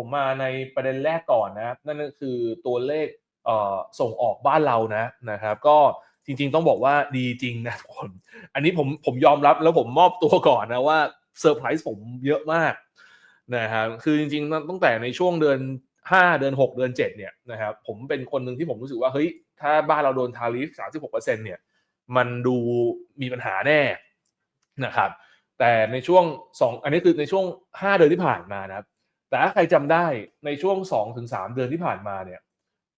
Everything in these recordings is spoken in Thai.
ผมมาในประเด็นแรกก่อนนะนั่นก็คือตัวเลขเส่งออกบ้านเรานะนะครับ ก็จริงๆต้องบอกว่าดีจริงนะคนอันนี้ผมผมยอมรับแล้วผมมอบตัวก่อนนะว่าเซอร์ไพรส์ผมเยอะมากนะครับคือจริงๆตั้งแต่ในช่วงเดือน 5 เดือน 6 เดือน 7 เนี่ยนะครับผมเป็นคนหนึ่งที่ผมรู้สึกว่าเฮ้ยถ้าบ้านเราโดนทาริฟ36%เนี่ยมันดูมีปัญหาแน่นะครับแต่ในช่วง 2 อันนี้คือในช่วง 5 เดือนที่ผ่านมานะครับ แต่ถ้าใครจำได้ในช่วง2-3เดือนที่ผ่านมาเนี่ย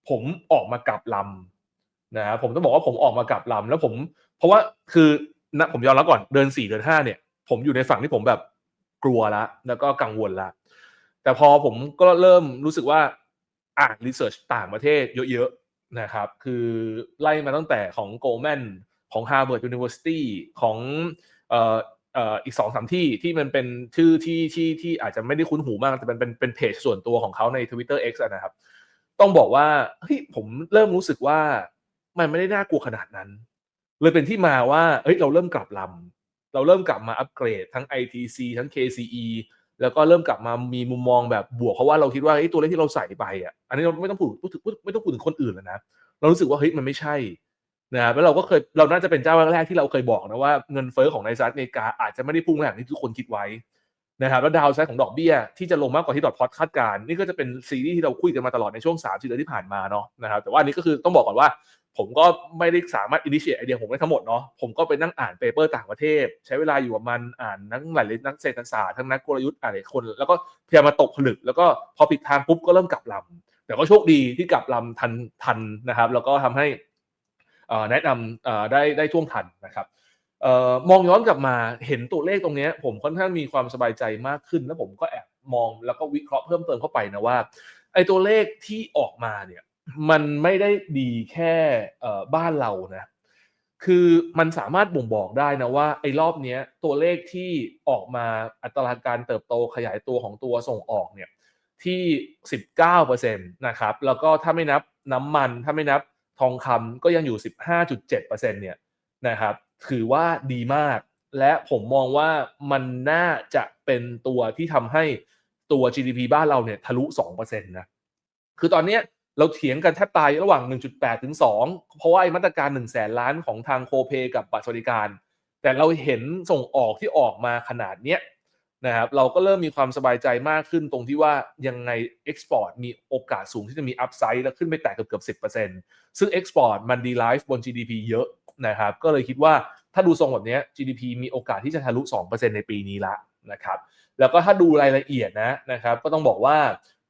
ผมออกมากับลำนะครับผมต้องบอกว่าผมออกมากับลำแล้วผม เพราะว่าคือนะผมยอมรับก่อนเดือน4เดือน5เนี่ย ผมอยู่ในฝั่งที่ผมแบบกลัวละแล้วก็กังวลละแต่พอผมก็เริ่มรู้สึกว่าอ่านรีเสิร์ชต่างประเทศเยอะๆนะครับ คือไล่มาตั้งแต่ของ Goldman ของ Harvard University ของเอ่อ อีกสองสามที่ที่มันเป็นชื่อที่ที่ที่อาจจะไม่ได้คุ้นหูมาก แต่เป็นเป็นเป็นเพจส่วนตัวของเขาใน Twitter X อะนะครับ ต้องบอกว่าเฮ้ยผมเริ่มรู้สึกว่ามันไม่ได้น่ากลัวขนาดนั้น เลยเป็นที่มาว่าเฮ้ยเราเริ่มกลับลำเราเริ่มกลับมาอัปเกรดทั้ง ITC ทั้ง KCE แล้วก็เริ่มกลับมามีมุมมองแบบบวกเพราะว่าเราคิดว่าไอ้ตัวเลขที่เราใส่ไปอะอันนี้เราไม่ต้องพูดพูดถึงไม่ต้องพูดถึงคนอื่นแล้วนะ เรารู้สึกว่าเฮ้ยมันไม่ใช่ นะครับแล้วเราก็เคยเราน่าจะเป็นเจ้าแรกๆที่เราเคยบอกนะว่าเงินเฟ้อของในสหรัฐอเมริกาอาจจะไม่ได้พุ่งแบบที่ทุกคนคิดไว้นะครับแล้วดาวไซด์ของดอกเบี้ยที่จะลงมากกว่าที่ดอทพอตคาดการนี่ก็จะเป็นซีรีส์ที่เราคุยกันมาตลอดในช่วง3ามสี่เดือนที่ผ่านมาเนาะนะครับแต่ว่าอันนี้ก็คือต้องบอกก่อนว่า ผมก็ไม่ได้สามารถอินิเชตไอเดียผมได้ทั้งหมดเนาะผมก็ไปนั่งอ่านเปเปอร์ต่างประเทศ ใช้เวลาอยู่กับมันอ่านทั้งหลายนักเศรษฐศาสตร์ทั้งนักกลยุทธ์อ่านหลายคน แล้วก็พยายามมาตกผลึก แล้วก็พอผิดทางปุ๊บก็เริ่มกลับลำแต่ก็โชคดีที่กลับลำทันทันนะครับ แล้วก็ทำให้ แนะนำได้ได้ช่วงทันนะครับมองย้อนกลับมาเห็นตัวเลขตรงนี้ ผมค่อนข้างมีความสบายใจมากขึ้น แล้วผมก็แอบมองแล้วก็วิเคราะห์เพิ่มเติมเข้าไปนะว่าไอ้ตัวเลขที่ออกมาเนี่ยมันไม่ได้ดีแค่บ้านเรานะคือมันสามารถบ่งบอกได้นะว่าไอ้รอบนี้ตัวเลขที่ออกมาอัตราการเติบโตขยายตัวของตัวส่งออกเนี่ยที่ 19%นะครับแล้วก็ถ้าไม่นับน้ำมันถ้าไม่นับ ทองคำก็ยังอยู่ 15.7%เนี่ยนะครับถือว่าดีมาก และผมมองว่ามันน่าจะเป็นตัวที่ทำให้ตัว GDP บ้านเราเนี่ยทะลุ 2%นะคือตอนนี้เราเถียงกันแทบตายระหว่าง 1.8 ถึง 2 เพราะว่าไอ้มาตรการ 1 0 0 0 0แสนล้านของทางโคเปกับบัตรสวัสดิการ แต่เราเห็นส่งออกที่ออกมาขนาดเนี้ย นะครับเราก็เริ่มมีความสบายใจมากขึ้นตรงที่ว่ายังไงเอ็กซ์พอร์ตมีโอกาสสูงที่จะมีอัพไซด์และขึ้นไปแตะเกือบเกือบ10%ซึ่งเอ็กซ์พอร์ตมันดีไลฟ์บน GDP เยอะนะครับก็เลยคิดว่าถ้าดูทรงแบบนี้ GDP มีโอกาสที่จะทะลุ 2%ในปีนี้ละนะครับแล้วก็ถ้าดูรายละเอียดนะนะครับก็ต้องบอกว่า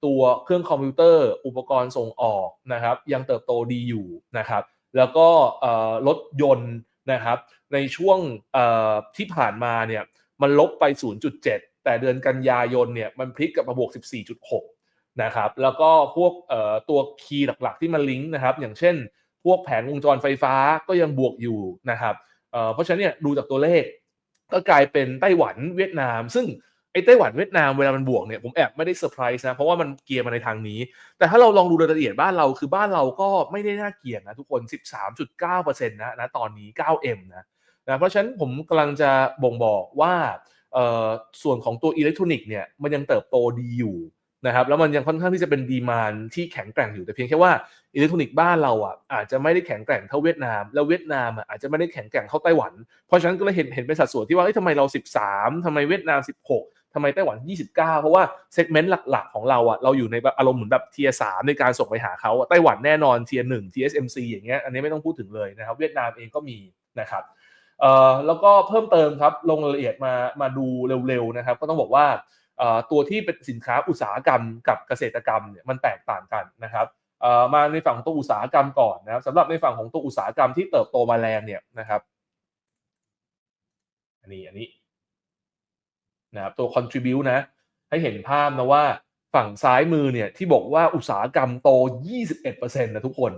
ตัวเครื่องคอมพิวเตอร์อุปกรณ์ส่งออกนะครับยังเติบโตดีอยู่นะครับแล้วก็รถยนต์นะครับในช่วงที่ผ่านมาเนี่ย มันลบไป 0.7 แต่เดือนกันยายนเนี่ยมันพลิกกลับมาบวก 14.6 นะครับ แล้วก็พวกตัวคีย์หลักๆ ที่มันลิงก์นะครับ อย่างเช่น พวกแผงวงจรไฟฟ้าก็ยังบวกอยู่นะครับเพราะฉะนั้นเนี่ยดูจากตัวเลข ก็กลายเป็นไต้หวันเวียดนาม ซึ่งไอ้ไต้หวันเวียดนามเวลามันบวกเนี่ยผมแอบไม่ได้เซอร์ไพรส์นะเพราะว่ามันเกียร์มาในทางนี้ แต่ถ้าเราลองดูรายละเอียดบ้านเราคือบ้านเราก็ไม่ได้น่าเกียร์นะทุกคน 13.9%นะนะตอนนี้ 9M นะ นะเพราะฉะนั้นผมกำลังจะบ่งบอกว่าส่วนของตัวอิเล็กทรอนิกส์เนี่ยมันยังเติบโตดีอยู่นะครับแล้วมันยังค่อนข้างที่จะเป็นดีมานที่แข็งแกร่งอยู่แต่เพียงแค่ว่าอิเล็กทรอนิกส์บ้านเราอะอาจจะไม่ได้แข็งแกร่งเท่าเวียดนาม แล้วเวียดนามอะอาจจะไม่ได้แข็งแกร่งเท่าไต้หวัน เพราะฉะนั้นก็เลยเห็นเห็นเป็นสัดส่วนที่ว่าทำไมเรา 13ทำไมเวียดนาม 16ทำไมไต้หวัน 29 เพราะว่าเซกเมนต์หลัก ๆ ของเราอะเราอยู่ในแบบอารมณ์เหมือนแบบเทียสามในการส่งไปหาเขาไต้หวันแน่นอนเทียหนึ่ง TSMC อย่างเงี้ยอันนี้ไม่ต้องพูดถึงเลยนะครับเวียดนามเองก็มีนะครับ เอ่อแล้วก็เพิ่มเติมครับลงรายละเอียดมามาดูเร็วๆนะครับ ก็ต้องบอกว่าตัวที่เป็นสินค้าอุตสาหกรรมกับเกษตรกรรมเนี่ยมันแตกต่างกันนะครับมาในฝั่งของตัวอุตสาหกรรมก่อนนะครับสำหรับในฝั่งของตัวอุตสาหกรรมที่เติบโตมาแรงเนี่ยนะครับอันนี้อันนี้นะครับตัว contribute นะ ให้เห็นภาพนะว่าฝั่งซ้ายมือเนี่ยที่บอกว่าอุตสาหกรรมโต 21%นะทุกคน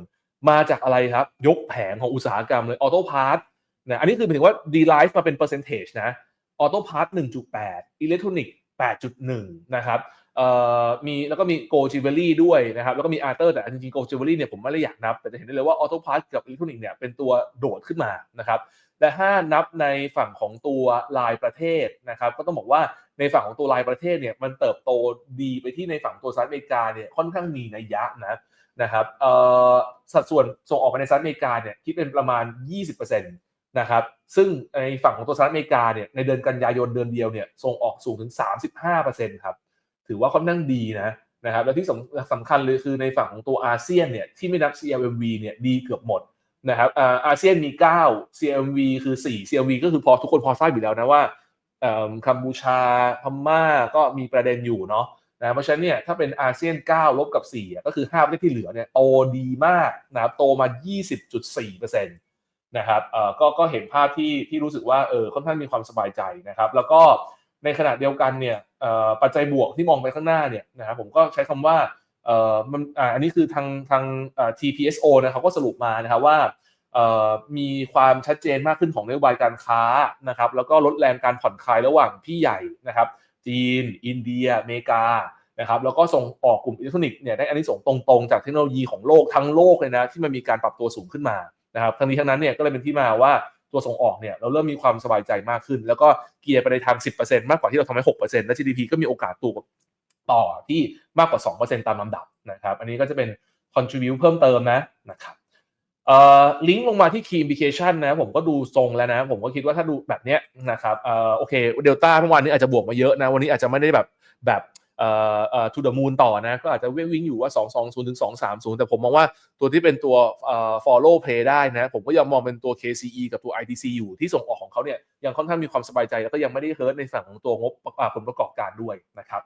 มาจากอะไรครับ ยกแผงของอุตสาหกรรมเลยออโต้พาร์ท นะอันนี้คือหมายถึงว่า d l i f e มาเป็น percentage นะออโต้พาร์ท1.8อิเล็กทรอนิกส์8.1นะครับเอ่อมีแล้วก็มีโกจิเวลลี่ด้วยนะครับแล้วก็มีอาร์เตอร์แต่จริงๆโกจิเวลลี่เนี่ยผมไม่ได้อยากนับ แต่จะเห็นได้เลยว่าออโต้พาร์ทกับอิเล็กทรอนิกส์เนี่ยเป็นตัวโดดขึ้นมานะครับและถ้านับในฝั่งของตัวลายประเทศนะครับก็ต้องบอกว่าในฝั่งของตัวรายประเทศเนี่ยมันเติบโตดีไปที่ในฝั่งตัวสหรัฐอเมริกาเนี่ยค่อนข้างมีนัยยะนะนะครับเอ่อสัดส่วนส่งออกไปในสหรัฐอเมริกาเนี่ยคิดเป็นประมาณ 20% นะครับ ซึ่งในฝั่งของตัวสหรัฐอเมริกาเนี่ยในเดือนกันยายนเดือนเดียวเนี่ยส่งออกสูงถึง 35%ครับถือว่าค่อนข้างดีนะนะครับและที่สำสำคัญเลยคือในฝั่งของตัวอาเซียนเนี่ยที่ไม่นับ CLMV เนี่ยดีเกือบหมดนะครับอาเซียนมี 9 CLMV คือ 4 CLMV ก็คือพอทุกคนพอทราบอยู่แล้วนะว่ากัมพูชาพม่าก็มีประเด็นอยู่เนาะนะเพราะฉะนั้นเนี่ยถ้าเป็นอาเซียน 9 ลบกับ 4 ก็คือ5ประเทศที่เหลือเนี่ยโตดีมากนะครับโตมา 20.4%น นะครับเอ่อก็ก็เห็นภาพที่ที่รู้สึกว่าเออค่อนข้างมีความสบายใจนะครับ แล้วก็ในขณะเดียวกันเนี่ยเอ่อปัจจัยบวกที่มองไปข้างหน้าเนี่ยนะครับผมก็ใช้คำว่าเอ่อมันอ่าอันนี้คือทางทางเอ่อ TPSO นะเขาก็สรุปมานะครับว่าเอ่อมีความชัดเจนมากขึ้นของนโยบายการค้านะครับแล้วก็ลดแรงการผ่อนคลายระหว่างพี่ใหญ่นะครับจีน อินเดียอเมริกานะครับแล้วก็ส่งออกกลุ่มอิเล็กทรอนิกส์เนี่ยได้อันนี้ส่งตรงๆ จากเทคโนโลยีของโลกทั้งโลกเลยนะที่มันมีการปรับตัวสูงขึ้นมา นะครับทั้งนี้ทั้งนั้นเนี่ยก็เลยเป็นที่มาว่าตัวส่งออกเนี่ยเราเริ่มมีความสบายใจมากขึ้น แล้วก็เกียร์ไปในทาง 10%มากกว่าที่เราทำให้6%และ GDP ก็มีโอกาสตัวต่อที่มากกว่า 2%ตามลำดับนะครับอันนี้ก็จะเป็น contribute เพิ่มเติมนะนะครับเอ่อลิงก์ลงมาที่ key indication นะผมก็ดูทรงแล้วนะ ผมก็คิดว่าถ้าดูแบบเนี้ยนะครับเอ่อโอเคเดลต้าเมื่อวานนี้อาจจะบวกมาเยอะนะ วันนี้อาจจะไม่ได้แบบแบบ เอ่อเอ่อ to the moon ต่อนะ ก็อาจจะวิ่งวิ่งอยู่ว่า 220ถึง230 แต่ผมมองว่าตัวที่เป็นตัว follow play ได้นะ ผมก็ยังมองเป็นตัว KCE กับตัว ITC อยู่ที่ส่งออกของเขาเนี่ยยังค่อนข้างมีความสบายใจ แล้วก็ยังไม่ได้เฮิร์ตในฝั่งของตัวงบผลประกอบการด้วยนะครับ